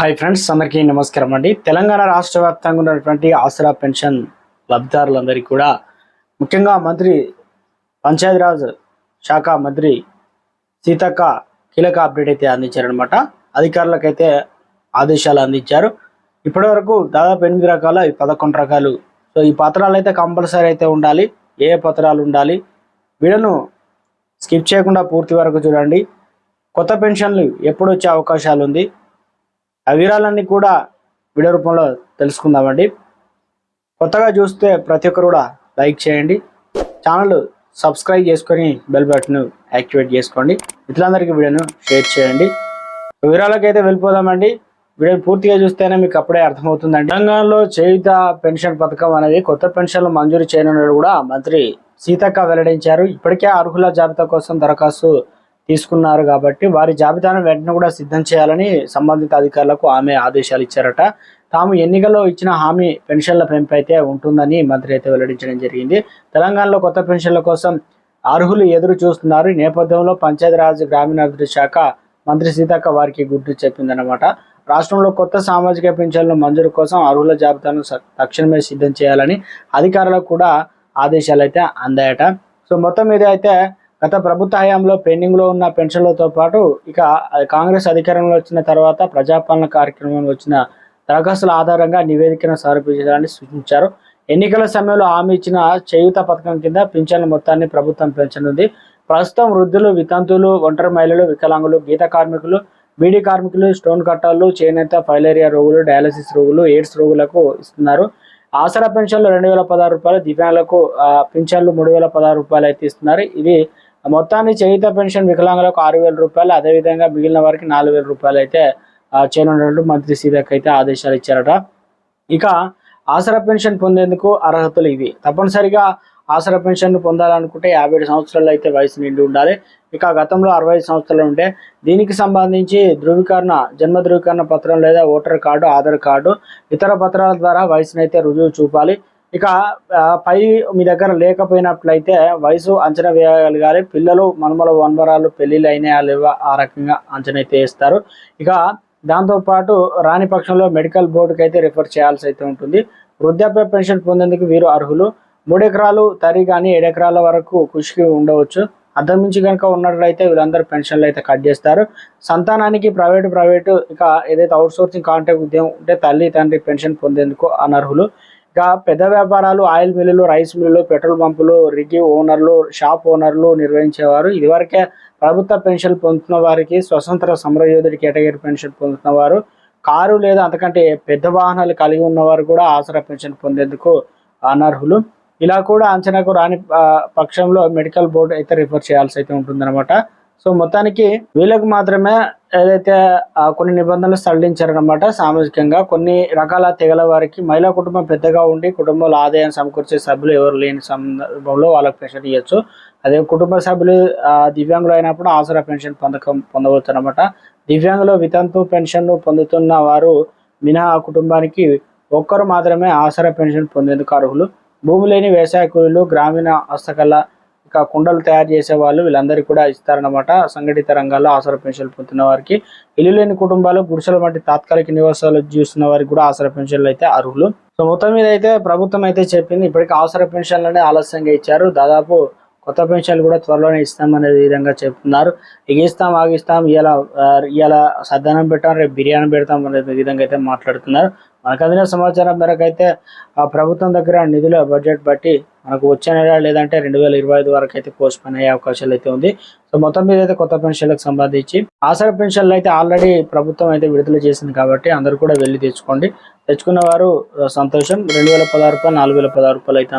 Hi friends అందరికీ నమస్కారం అండి. తెలంగాణ రాష్ట్ర వ్యాప్తంగా ఉన్నటువంటి ఆసరా పెన్షన్ లబ్ధిదారులందరికీ కూడా ముఖ్యంగా మంత్రి పంచాయతీరాజ్ శాఖ మంత్రి సీతక్క కీలక అప్డేట్ అయితే అందించారనమాట అధికారులకైతే ఆదేశాలు అందించారు. ఇప్పటివరకు దాదాపు ఎనిమిది రకాల పదకొండు రకాలు. సో ఈ పత్రాలు అయితే కంపల్సరీ అయితే ఉండాలి. ఏ ఏ పత్రాలు ఉండాలి వీళ్ళను స్కిప్ చేయకుండా పూర్తి వరకు చూడండి. కొత్త పెన్షన్లు ఎప్పుడు వచ్చే అవకాశాలు ఉంది ఆ వివరాలన్నీ కూడా వీడియో రూపంలో తెలుసుకుందామండి. కొత్తగా చూస్తే ప్రతి ఒక్కరు కూడా లైక్ చేయండి. ఛానల్ సబ్స్క్రైబ్ చేసుకొని బెల్ బటన్ యాక్టివేట్ చేసుకోండి. ఇతరులందరికీ వీడియోను షేర్ చేయండి. వివరాలకు అయితే వెళ్ళిపోదామండి. వీడియో పూర్తిగా చూస్తేనే మీకు అప్పుడే అర్థమవుతుందండి. తెలంగాణలో చేయుత పెన్షన్ పథకం అనేది కొత్త పెన్షన్లు మంజూరు చేయనున్నట్టు కూడా మంత్రి సీతక్క వెల్లడించారు. ఇప్పటికే అర్హుల జాబితా కోసం దరఖాస్తు తీసుకున్నారు కాబట్టి వారి జాబితాను వెంటనే కూడా సిద్ధం చేయాలని సంబంధిత అధికారులకు ఆమె ఆదేశాలు ఇచ్చారట. తాము ఎన్నికల్లో ఇచ్చిన హామీ పెన్షన్ల పెంపు అయితే ఉంటుందని మంత్రి అయితే వెల్లడించడం జరిగింది. తెలంగాణలో కొత్త పెన్షన్ల కోసం అర్హులు ఎదురు చూస్తున్నారు. ఈ నేపథ్యంలో పంచాయతీరాజ్ గ్రామీణాభివృద్ధి శాఖ మంత్రి సీతక్క వారికి గుర్తు చెప్పిందనమాట రాష్ట్రంలో కొత్త సామాజిక పెన్షన్ల మంజూరు కోసం అర్హుల జాబితాను తక్షణమే సిద్ధం చేయాలని అధికారులకు కూడా ఆదేశాలు అయితే అందాయట. సో మొత్తం మీద అయితే గత ప్రభుత్వ హయాంలో పెండింగ్లో ఉన్న పెన్షన్లతో పాటు ఇక కాంగ్రెస్ అధికారంలో వచ్చిన తర్వాత ప్రజాపాలన కార్యక్రమంలో వచ్చిన దరఖాస్తుల ఆధారంగా నివేదికను సమర్పించాలని సూచించారు. ఎన్నికల సమయంలో హామీ ఇచ్చిన చేయూత పథకం కింద పింఛన్ల మొత్తాన్ని ప్రభుత్వం పెంచనుంది. ప్రస్తుతం వృద్ధులు వితంతువులు ఒంటరి మహిళలు వికలాంగులు గీత కార్మికులు బీడీ కార్మికులు స్టోన్ కట్టాలు చేనేత ఫైలేరియా రోగులు డయాలసిస్ రోగులు ఎయిడ్స్ రోగులకు ఇస్తున్నారు. ఆసరా పెన్షన్లు రెండు వేల పదహారు రూపాయలు దివ్యాంగులకు పింఛన్లు మూడు వేల పదహారు రూపాయలు అయితే ఇస్తున్నారు. ఇది మొత్తాన్ని చేయుత పెన్షన్ వికలాంగులకు ఆరు వేల రూపాయలు అదేవిధంగా మిగిలిన వారికి నాలుగు వేల రూపాయలు అయితే చేయనున్నట్టు మంత్రి సీతక్ అయితే ఆదేశాలు ఇచ్చారట. ఇక ఆసరా పెన్షన్ పొందేందుకు అర్హతలు ఇవి. తప్పనిసరిగా ఆసరా పెన్షన్ పొందాలనుకుంటే యాభై ఏడు సంవత్సరాలు అయితే వయసు నిండి ఉండాలి. ఇక గతంలో అరవై ఐదు సంవత్సరాలు ఉంటే దీనికి సంబంధించి ధృవీకరణ జన్మ ధృవీకరణ పత్రం లేదా ఓటర్ కార్డు ఆధార్ కార్డు ఇతర పత్రాల ద్వారా వయసును అయితే రుజువు చూపాలి. ఇక పై మీ దగ్గర లేకపోయినట్లయితే వయసు అంచనా వేయగలగాలి పిల్లలు మనుమల వన్వరాలు పెళ్ళిళ్ళు అయినాయా లేవా ఆ రకంగా అంచనా అయితే వేస్తారు. ఇక దాంతోపాటు రాని పక్షంలో మెడికల్ బోర్డుకి అయితే రిఫర్ చేయాల్సి అయితే ఉంటుంది. వృద్ధాప్య పెన్షన్ పొందేందుకు వీరు అర్హులు. మూడెకరాలు తరి కానీ ఏడెకరాల వరకు కృషికి ఉండవచ్చు. అంతకుమించి కనుక ఉన్నట్లయితే వీళ్ళందరూ పెన్షన్లు అయితే కట్ చేస్తారు. సంతానానికి ప్రైవేటు ప్రైవేటు ఇక ఏదైతే అవుట్ సోర్సింగ్ కాంట్రాక్ట్ ఉద్యోగం ఉంటే తల్లి తండ్రి పెన్షన్ పొందేందుకు అనర్హులు. పెద్ద వ్యాపారాలు ఆయిల్ మిల్లులు రైస్ మిల్లులు పెట్రోల్ పంపులు రిగి ఓనర్లు షాప్ ఓనర్లు నిర్వహించేవారు. ఇదివరకే ప్రభుత్వ పెన్షన్ పొందుతున్న వారికి స్వతంత్ర సమరయోధుడి కేటగిరీ పెన్షన్ పొందుతున్న వారు కారు లేదా అంతకంటే పెద్ద వాహనాలు కలిగి ఉన్నవారు కూడా ఆసరా పెన్షన్ పొందేందుకు అనర్హులు. ఇలా కూడా అంచనాకు రాని పక్షంలో మెడికల్ బోర్డు అయితే రిఫర్ చేయాల్సి అయితే ఉంటుందన్నమాట. సో మొత్తానికి వీళ్ళకు మాత్రమే ఏదైతే కొన్ని నిబంధనలు సడలించారనమాట సామాజికంగా కొన్ని రకాల తెగల వారికి మహిళా కుటుంబం పెద్దగా ఉండి కుటుంబంలో ఆదాయం సమకూర్చే సభ్యులు ఎవరు లేని సందర్భంలో వాళ్ళకి పెన్షన్ ఇవ్వచ్చు అదే కుటుంబ సభ్యులు దివ్యాంగులు అయినప్పుడు ఆసరా పెన్షన్ పొందకం పొందవచ్చు అనమాట దివ్యాంగులు వితంతు పెన్షన్ పొందుతున్న వారు మినహా ఆ కుటుంబానికి ఒక్కరు మాత్రమే ఆసరా పెన్షన్ పొందేందుకు అర్హులు. భూమి లేని వ్యవసాయ కూలీలు గ్రామీణ హస్తకళ ఇక కుండలు తయారు చేసే వాళ్ళు వీళ్ళందరికీ కూడా ఇస్తారన్నమాట. సంఘటిత రంగాల్లో ఆసరా పెన్షన్లు పొందుతున్న వారికి. ఇల్లు లేని కుటుంబాలు గుడిసెల వంటి తాత్కాలిక నివాసాలు చూస్తున్న వారికి కూడా ఆసరా పెన్షన్లు అయితే అర్హులు. సో మొత్తం మీద అయితే ప్రభుత్వం అయితే చెప్పింది ఇప్పటికీ ఆసరా పెన్షన్లనే ఆలస్యంగా ఇచ్చారు. దాదాపు కొత్త పెన్షన్లు కూడా త్వరలోనే ఇస్తామనే విధంగా చెప్తున్నారు. ఎగిస్తాం ఆగిస్తాం ఇలా ఇలా సద్దనం పెట్టాం రేపు బిర్యానీ పెడతాం అనే విధంగా అయితే మాట్లాడుతున్నారు. మనకు అందిన సమాచారం మేరకు అయితే ఆ ప్రభుత్వం దగ్గర నిధుల బడ్జెట్ బట్టి మనకు వచ్చే నెల లేదంటే రెండు వేల ఇరవై ఐదు వరకు అయితే పోస్ట్ పోన్ అయ్యే అవకాశాలు అయితే ఉంది. సో మొత్తం మీద అయితే కొత్త పెన్షన్లకు సంబంధించి ఆసరా పెన్షన్లు అయితే ఆల్రెడీ ప్రభుత్వం అయితే విడుదల చేసింది కాబట్టి అందరూ కూడా వెళ్ళి తెచ్చుకోండి. తెచ్చుకున్న వారు సంతోషం. రెండు వేల పదహారు రూపాయలు నాలుగు వేల పదహారు రూపాయలు అయితే